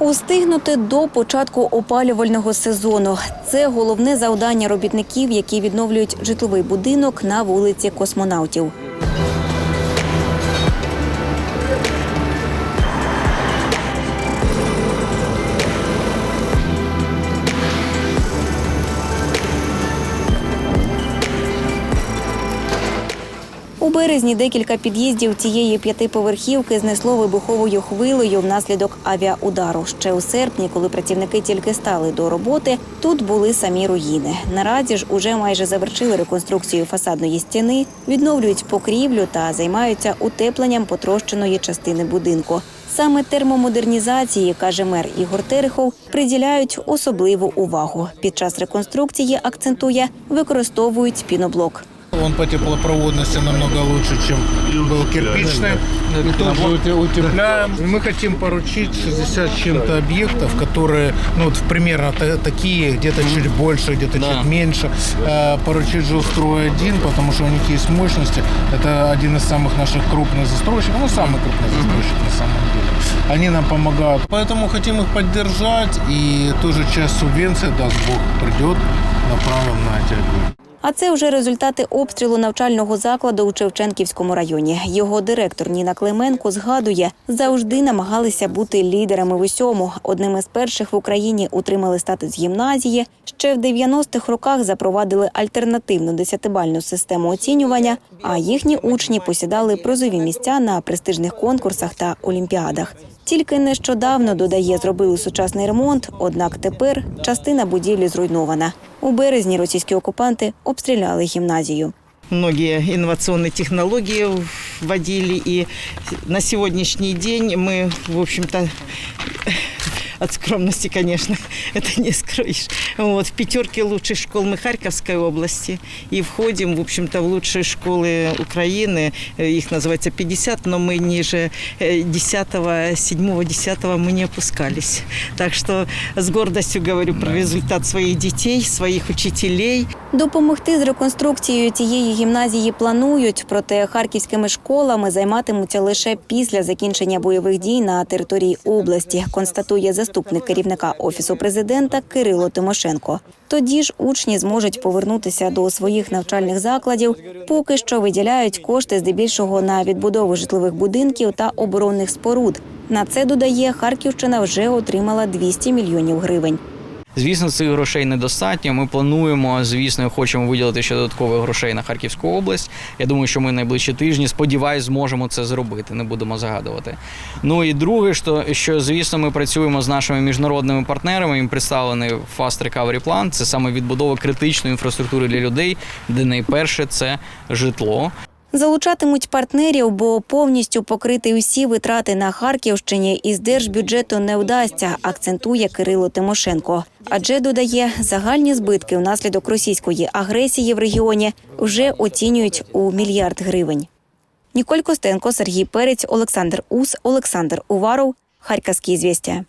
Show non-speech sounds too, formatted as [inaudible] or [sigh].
Устигнути до початку опалювального сезону це головне завдання робітників, які відновлюють житловий будинок на вулиці космонавтів. У березні декілька під'їздів цієї п'ятиповерхівки знесло вибуховою хвилею внаслідок авіаудару. Ще у серпні, коли працівники тільки стали до роботи, тут були самі руїни. Наразі ж уже майже завершили реконструкцію фасадної стіни, відновлюють покрівлю та займаються утепленням потрощеної частини будинку. Саме термомодернізації, каже мер Ігор Терехов, приділяють особливу увагу. Під час реконструкції акцентує, використовують піноблок. Он по теплопроводности намного лучше, чем был кирпичный. И тоже ute- утепляем. Мы хотим поручить 60 с чем-то объектов, которые, ну, вот примерно та- такие, где-то чуть больше, где-то чуть меньше. Э, Поручить жилстрой один, потому что у них есть мощности. Это один из самых наших крупных застройщиков, ну, самый крупный застройщик на самом деле. Они нам помогают. Поэтому хотим их поддержать. И тоже часть субвенции, даст Бог, придет, направим на эти объекты. А це вже результати обстрілу навчального закладу у Шевченківському районі. Його директор Ніна Клименко згадує, завжди намагалися бути лідерами в усьому. Одним із перших в Україні утримали статус гімназії. Ще в 90-х роках запровадили альтернативну десятибальну систему оцінювання. А їхні учні посідали призові місця на престижних конкурсах та олімпіадах. Тільки нещодавно додає, зробили сучасний ремонт, однак тепер частина будівлі зруйнована. У березні російські окупанти обстріляли гімназію. Многие инновационные технологии вводили, и на сегодняшний день мы, в общем-то, от скромности, конечно, [laughs] это не скроешь. Вот, в пятерке лучших школ мы Харьковской области и входим, в общем-то, в лучшие школы Украины. Э, Их называется 50, но мы ниже э, 10, 7, 10 мы не опускались. Так что с гордостью говорю про результат своих детей, своих учителей. Допомогти з реконструкцією цієї гімназії планують, проте харківськими школами займатимуться лише після закінчення бойових дій на території області, констатує заступник керівника офісу президента Кирило Тимошенко. Тоді ж учні зможуть повернутися до своїх навчальних закладів. Поки що виділяють кошти здебільшого на відбудову житлових будинків та оборонних споруд. На це додає Харківщина вже отримала 200 мільйонів гривень. Звісно, цих грошей недостатньо. Ми плануємо, звісно, хочемо виділити ще додаткових грошей на Харківську область. Я думаю, що ми найближчі тижні, сподіваюсь, зможемо це зробити. Не будемо загадувати. Ну і друге, що, що звісно, ми працюємо з нашими міжнародними партнерами. Їм представлений Fast Recovery Plan. Це саме відбудова критичної інфраструктури для людей, де найперше це житло. Залучатимуть партнерів, бо повністю покрити усі витрати на Харківщині із держбюджету не вдасться, акцентує Кирило Тимошенко. Адже додає, загальні збитки внаслідок російської агресії в регіоні вже оцінюють у мільярд гривень. Ніколь Костенко, Сергій Перець, Олександр Ус, Олександр Уваров. Харківські звістя.